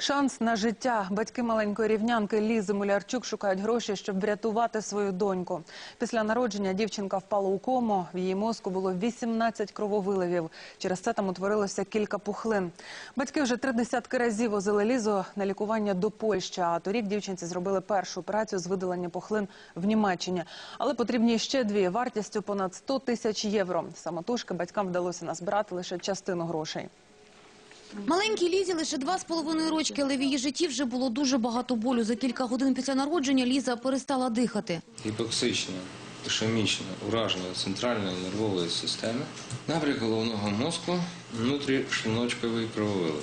Шанс на життя. Батьки маленької рівнянки Лізи Мулярчук шукають гроші, щоб врятувати свою доньку. Після народження дівчинка впала у кому. В її мозку було 18 крововиливів. Через це там утворилося кілька пухлин. Батьки вже три десятки разів возили Лізу на лікування до Польщі. А торік дівчинці зробили першу операцію з видалення пухлин в Німеччині. Але потрібні ще дві вартістю понад 100 тисяч євро. Самотужки батькам вдалося назбирати лише частину грошей. Маленькій Лізі лише два з половиною рочки, але в її житті вже було дуже багато болю. За кілька годин після народження Ліза перестала дихати. гіпоксичне, ішемічне ураження центральної нервової системи, набряк головного мозку, внутрішньочковий крововилив.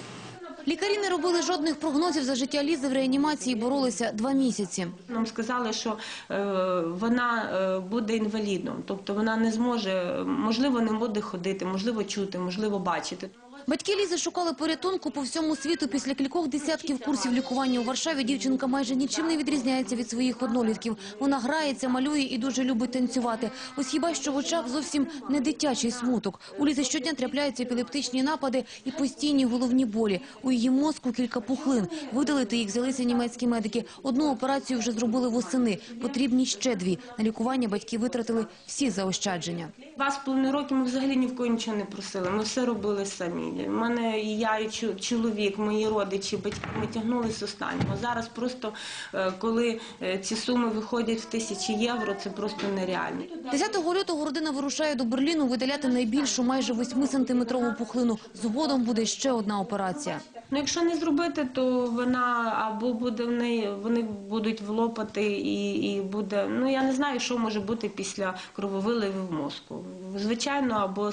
Лікарі не робили жодних прогнозів за життя Лізи в реанімації, боролися два місяці. Нам сказали, що е, вона е, буде інвалідом, тобто вона не зможе, можливо, не буде ходити, можливо, чути, можливо, бачити. Батьки Лізи шукали порятунку по всьому світу. Після кількох десятків курсів лікування у Варшаві дівчинка майже нічим не відрізняється від своїх однолітків. Вона грається, малює і дуже любить танцювати. Ось хіба що в очах зовсім не дитячий смуток. У Лізи щодня трапляються епілептичні напади і постійні головні болі. У її мозку кілька пухлин. Видалити їх взялися німецькі медики. Одну операцію вже зробили восени. Потрібні ще дві. На лікування батьки витратили всі заощадження. Два з половиною роки ми взагалі ні в кого нічого не просили. Ми все робили самі. Мене і я, і чоловік, мої родичі, батьки, ми тягнули з останнього. Зараз просто, е, коли е, ці суми виходять в тисячі євро, це просто нереально. 10 лютого родина вирушає до Берліну видаляти найбільшу, майже 8-сантиметрову пухлину. Згодом буде ще одна операція. Ну, якщо не зробити, то вона або буде в неї, вони будуть влопати і, і буде. Ну я не знаю, що може бути після крововиливів в мозку. Звичайно, або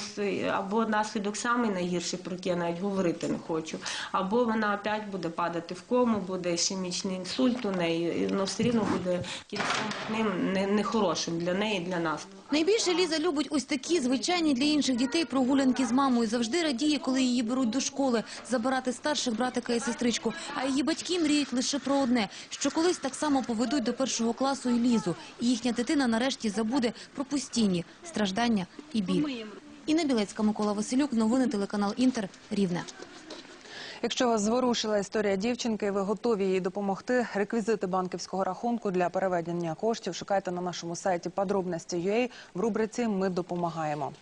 або наслідок самий найгірший, про який я навіть говорити не хочу. Або вона опять буде падати в кому, буде ішемічний інсульт у неї, і воно все рівно буде кінцем ним не- нехорошим для неї, і для нас. Найбільше Ліза любить ось такі звичайні для інших дітей прогулянки з мамою. Завжди радіє, коли її беруть до школи, забирати старших братика і сестричку. А її батьки мріють лише про одне, що колись так само поведуть до першого класу і Лізу. І їхня дитина нарешті забуде про постійні страждання і біль. Інна Білецька, Микола Василюк, новини телеканал Інтер, Рівне. Якщо вас зворушила історія дівчинки, ви готові їй допомогти. Реквізити банківського рахунку для переведення коштів шукайте на нашому сайті подробності.ua в рубриці Ми допомагаємо.